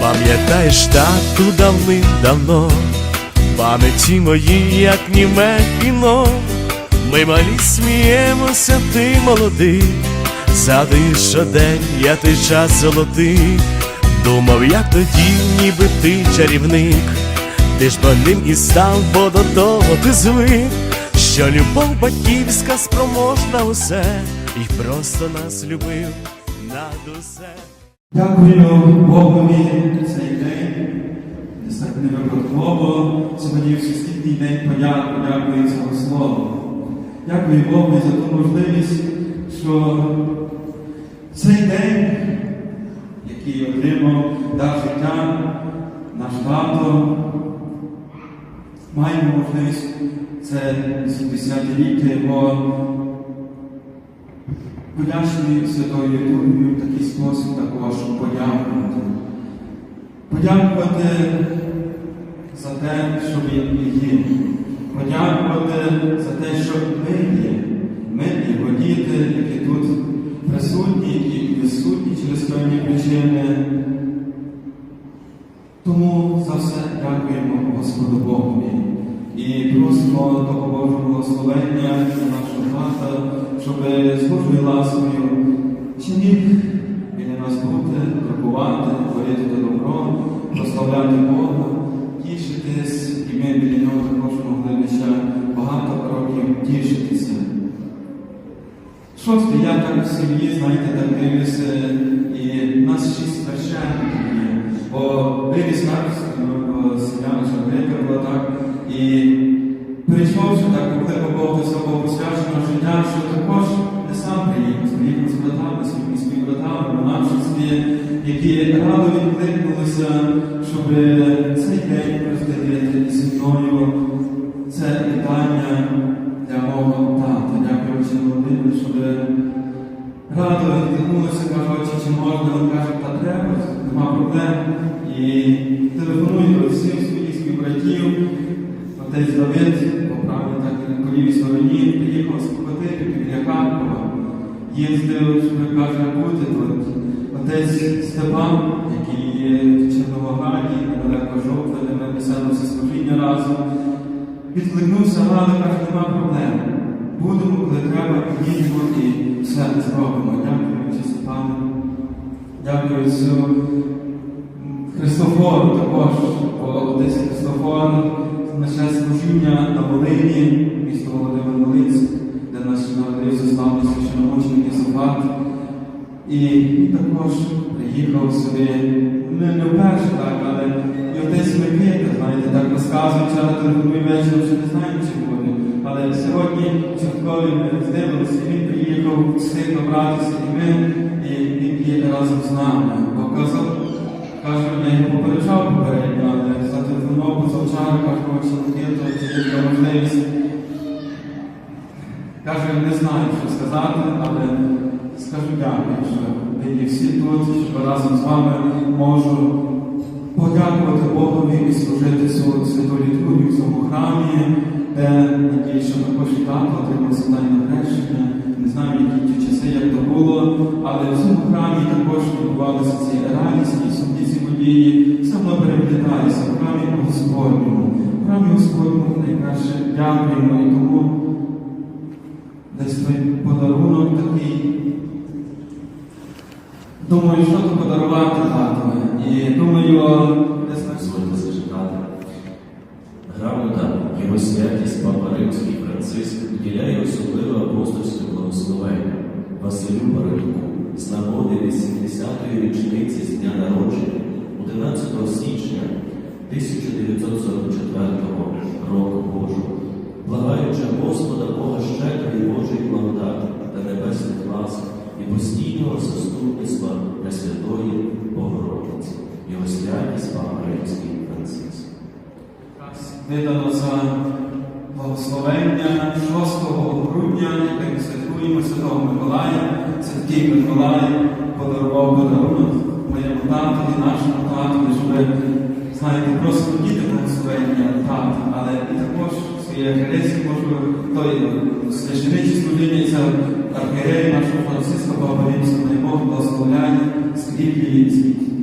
Пам'ятаєш тату давним-давно, пам'яті мої, як німе кіно, ми малі сміємося, ти молодий, згадуєш щодень, я той час золотий, думав, як тоді, ніби ти чарівник, ти ж бо ним і став, бо до того ти звик, що любов батьківська спроможна усе, і просто нас любив над усе. Дякую Богові цей день. Не випадково. Сьогодні всесвітній день подяку, дякую за його слово. Дякую Богу за ту можливість, що цей день, який отримав дар життя, наш тато, маємо можливість це 70-ліття його Подячний Святою Літургією в такий спосіб також подякувати. Подякувати за те, що він є. Подякувати за те, що ми є. Ми його діти, які тут присутні і відсутні через певні причини. Тому за все дякуємо Господу Богові і просимо того Божого благословення на нашого брата, щоб з Божою ласкою чи міг біля нас бути, турбувати, творити добро, прославляти Бога, тішитись, і ми біля нього також могли ще багато років тішитися. Шостий, я так в сім'ї, знаєте, так дивлюся, і нас шість священників є. Бо виріс так, ну, сім'я наша велика була так, і прийшовши так, коли Бог до свого посвяченого що також не сам приїхав, приїхав з братами, своїми співбратами, монашестві, які радо відкликнулися, щоб цей день розділити зі мною Їздив, каже, бути тут. Отець Степан, який є в Чорновогаді, недалеко жовтня, де ми писали все служіння разом. Відкликнувся радо, каже, нема проблем. Будемо, коли треба, їдемо і все зробимо. Дякую, Степану. Дякую цю сюди, не, не вперше так, але і отець Микита, знаєте, так розказують, але телефонує вечором, що не знаємо, чи буде. Але сьогодні часткові ми роздивилися, і він приїхав встиг набратися і ми, і він є разом з нами. Бо казав, каже, я його попереджав попередньо, але зателефонував позавчора, каже, що така можливість. Каже, не знаю, що сказати, але скажу дякую, що ви всі тут, що разом з вами можу подякувати Богові і служити святу літургію в цьому храмі, де надію, що також і тато отримав святання хрещення. Не знаю, які ті часи, як то було, але в цьому храмі також відбувалися ці радісні, сумні ці події. Все воно переплітається в храмі Господньому. В храмі Господньому найкраще дякуємо і тому Думаю, що то подарувати татові. І думаю, так Дозвольте зачитати. Грамота його святість Папа Римський Франциск вділяє особливе апостольське благословення Василю Парадюку з нагоди 80-ї річниці з дня народження 11 січня 1944 року Божого, благаючи Господа Бога щедрої Божої благодаті та небесних ласк і постійного заступництва Пресвятої Богородиці, його святість Папа Римський Франциск. видано за благословення 6 грудня, як ми святкуємо Святого Миколая. Святий Миколай подарував подарунок моєму татові, нашому татові, щоб, знаєте, просто діти благословення тата, але і також можу той священичі служіння архієрей нашого Франциска Папа дай Бог благословляє, скріплює і світі.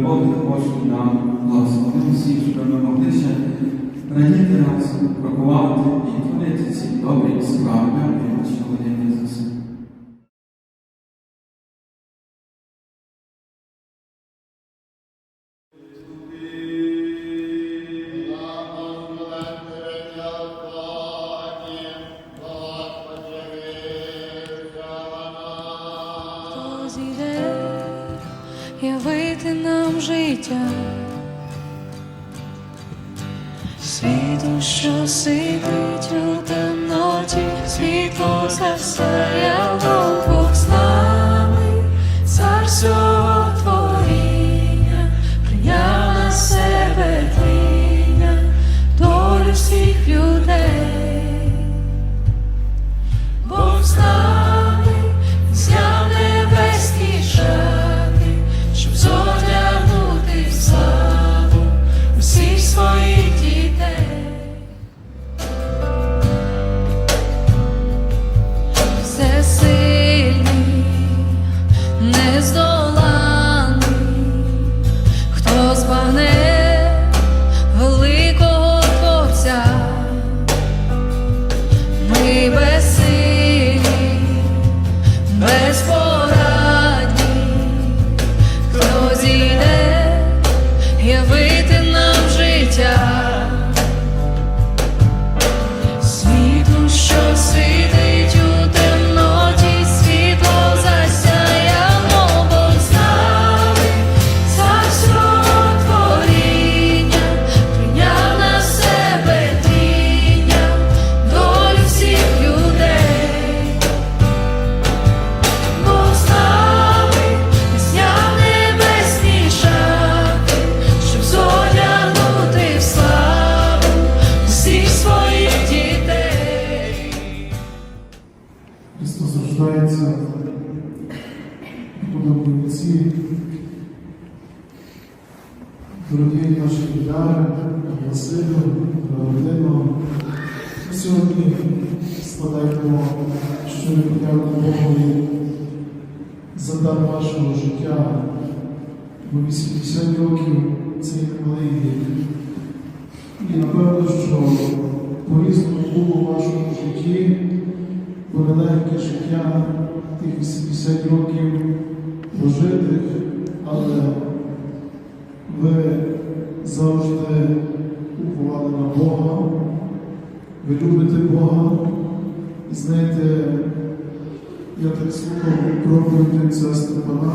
Бог також нам власне, всіх, щоб ми могли ще радіти нас, крокувати і творити ці добрі справи. і наші години за все. Сидить у темноті, світло засяяло нездоланий, Богові за дар вашого життя. Бо 80 років це вік. І напевно, що по-різному було у вашому житті велике життя тих 80 років прожитих, але ви завжди уповали на Бога, ви любите Бога. Знаєте, я так слухав проповідь отця Степана,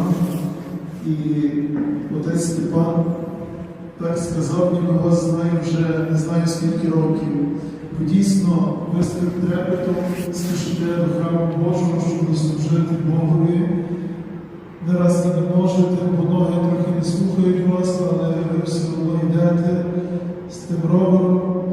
і отець Степан так сказав, ніби вас знає вже не знаю скільки років. Ви Дійсно, ви з тим трепетом служите до храму Божого, щоб служити Богові. Не раз не можете, бо ноги трохи не слухають вас, але ви все одно йдете з тим ровером,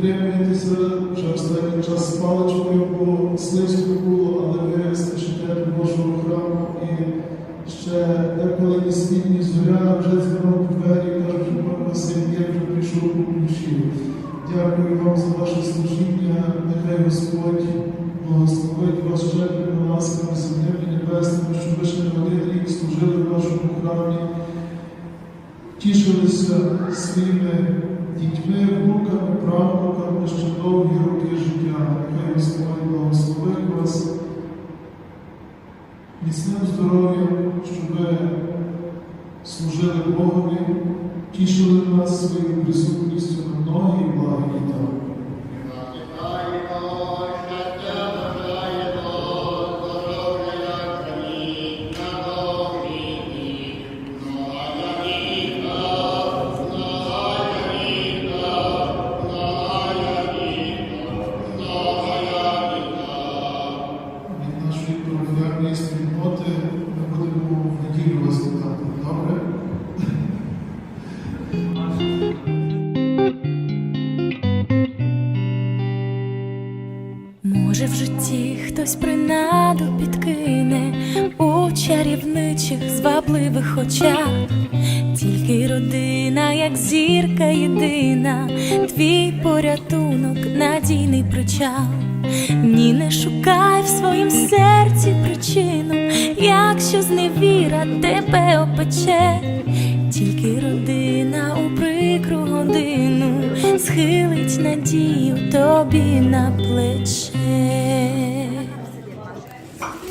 підтримуєтеся, вже останній час з паличкою, бо слизько було, але ви служите до Божого храму і ще деколи не світ, ні зоря, вже у двері, каже, що пан Василь, я вже прийшов по ключі. Дякую вам за ваше служіння, нехай Господь благословить вас щедрими ласками землі і небесними, щоб ви ще один рік служили в вашому храмі, тішилися своїми дітьми, внуками, правнуками, ще довгі роки життя. Нехай Господь благословить вас міцним здоров'ям, щоб ви служили Богові, тішили нас своєю присутністю на многі благі літа. Порятунок, надійний причал. Ні, не шукай в своїм серці причину, якщо зневіра тебе опече, тільки родина у прикру годину схилить надію тобі на плече.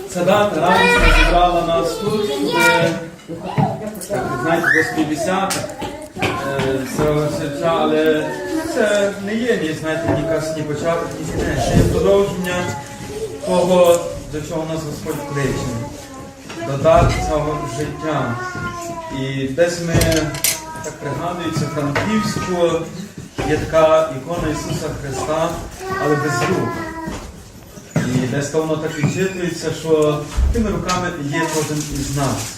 Ця дата радісно зібрала нас тут, е, знаєте, до 50 цього але це не є ні, знаєте, ні каз, початок, ні кінець. Це є продовження того, до чого нас Господь кличе. Додати цього життя. І десь ми, так пригадується, в Франківську є така ікона Ісуса Христа, але без рук. І десь то воно так відчитується, що тими руками є кожен із нас.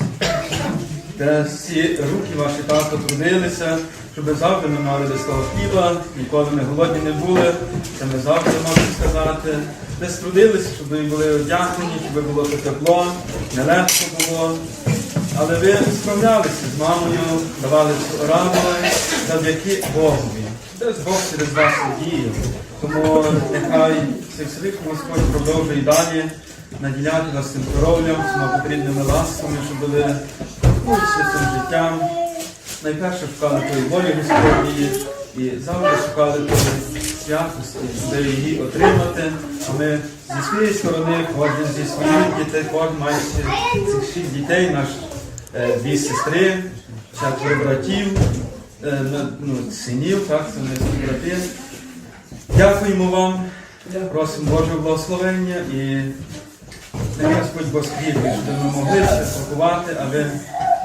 Де всі руки ваші тато трудилися, щоб завжди ми мали десь того хліба, ніколи ми голодні не були, це ми завжди можемо сказати. Десь трудилися, щоб ми були одягнені, щоб було тепло, нелегко було. Але ви справлялися з мамою, давали раду завдяки Богові. Десь Бог через вас діяв. Тому нехай цих свих Господь продовжує і далі наділяти вас цим здоров'ям, цими потрібними ласками, щоб мучилися цим життям. Найперше шукали тої волі Господньої і завжди шукали тої святості, щоб її отримати. А ми зі своєї сторони, кожен зі своїх дітей, кожен має цих шість дітей, наш е, дві сестри, четверо братів, е, ну, синів, так, це не брати. Дякуємо вам, просимо Божого благословення і Господь Бог щоб ми могли це спілкувати, а ви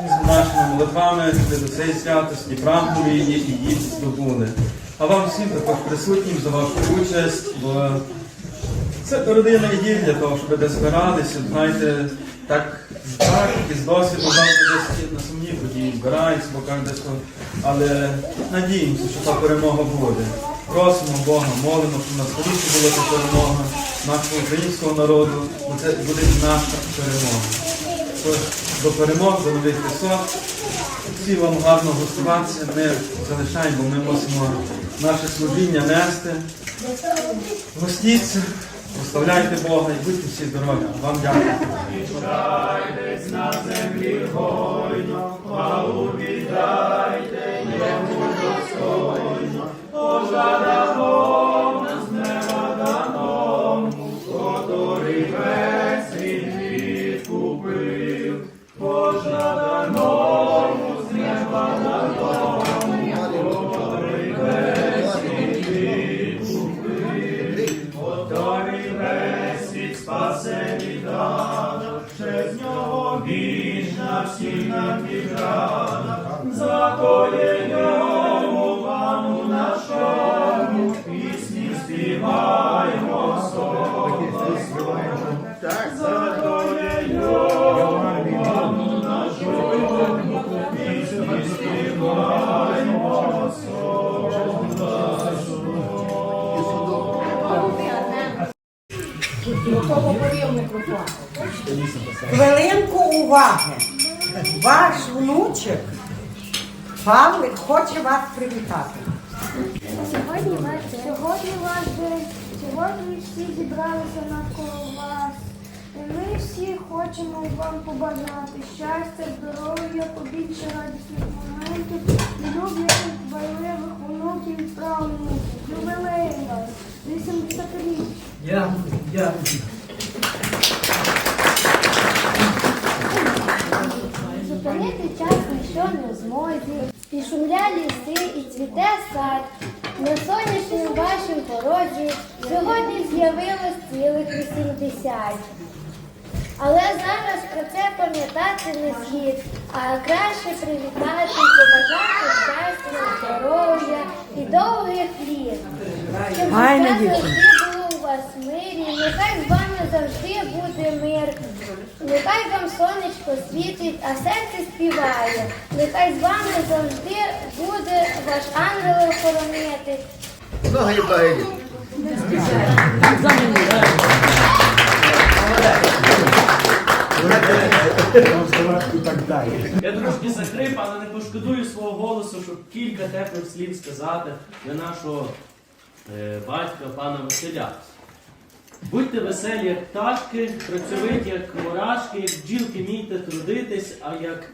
з нашими молитвами ви цієї святості прагнули її і її здобули. А вам всім також присутнім за вашу участь, бо це родина і для того, щоб де збиралися, знаєте, так з практики, з досвіду завжди десь на сумні події збираються, бо десь, але надіємося, що та перемога буде. Просимо Бога, молимо, щоб на скоріше була та перемога нашого українського народу, бо це буде наша перемога. До перемог, до нових висот. Всі вам гарно гостуватися, ми залишаємо, бо ми мусимо наше служіння нести. Гостіться, прославляйте Бога і будьте всі здорові. Вам дякую. спасе відрада, ще з нього вічна всі нам відрада, за твоє Хвилинку уваги. Ваш внучок Павлик хоче вас привітати. Сьогодні ваш день. Сьогодні ваш день. Сьогодні всі зібралися навколо вас. І ми всі хочемо вам побажати щастя, здоров'я, побільше радісних моментів і люблячих дбайливих внуків і правнуків. Ювілей вас. 80 річ. Зупинити час ніщо не змозі. І шумля ліси, і цвіте сад. На сонячнім вашім порозі сьогодні з'явилось цілих 80. Але зараз про це пам'ятати не слід, а краще привітати побажати щастя, здоров'я і довгих літ. Щоб Вас мирі, нехай з вами завжди буде мир. Нехай вам сонечко світить, а серце співає. Нехай з вами завжди буде ваш ангел охоронити. Я трошки закрип, але не пошкодую свого голосу, щоб кілька теплих слів сказати для нашого е, батька, пана Василя. Будьте веселі, як пташки, працьовиті, як мурашки, як бджілки вмійте трудитись, а як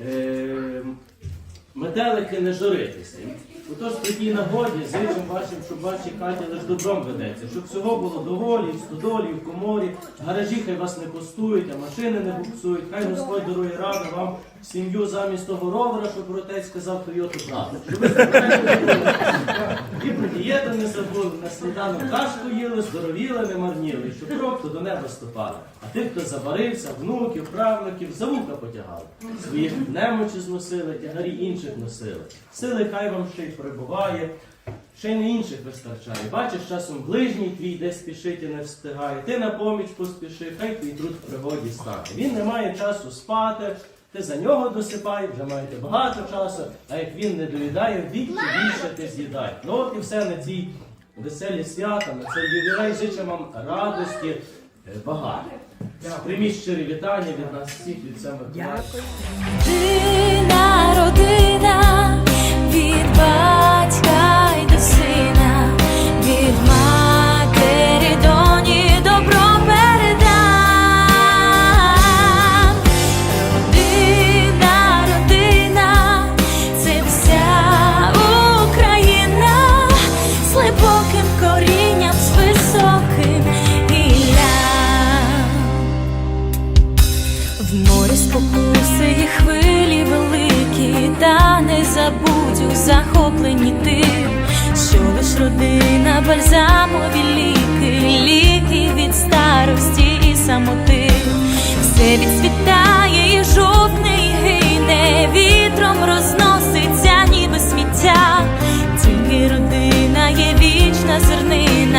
е, метелики не журитися. Отож, при тій нагоді зичим вашим, щоб вашій хаті лише добром ведеться, щоб всього було доволі, в стодолі, в коморі, гаражі хай вас не пустують, а машини не буксують, хай Господь дарує раду вам сім'ю замість того ровера, щоб отець сказав Тойоту правду. Щоб ви і про дієту не забули, на сніданок кашку їли, здоровіли, не марніли, щоб крок то до неба ступали. А тих, хто забарився, внуків, правнуків, за вуха потягали. Своїх немочі зносили, тягарі інших носили. Сили хай вам ще й прибуває, ще й не інших вистачає. Бачиш, часом ближній твій десь спішить і не встигає. Ти на поміч поспіши, хай твій труд в пригоді стане. Він не має часу спати. Ти за нього досипай, вже маєте багато часу, а як він не доїдає, вдвічі більше ти з'їдай. Ну от і все на цій веселі свята, на цей ювілей зичу вам радості е, багато. Прийміть щирі вітання від нас всіх від себе. Родина, родина, від батька захоплені тим, що лиш родина бальзамові ліки, ліки від старості і самоти, все відсвітає і жовтне і гине, вітром розноситься, ніби сміття, тільки родина є вічна зернина.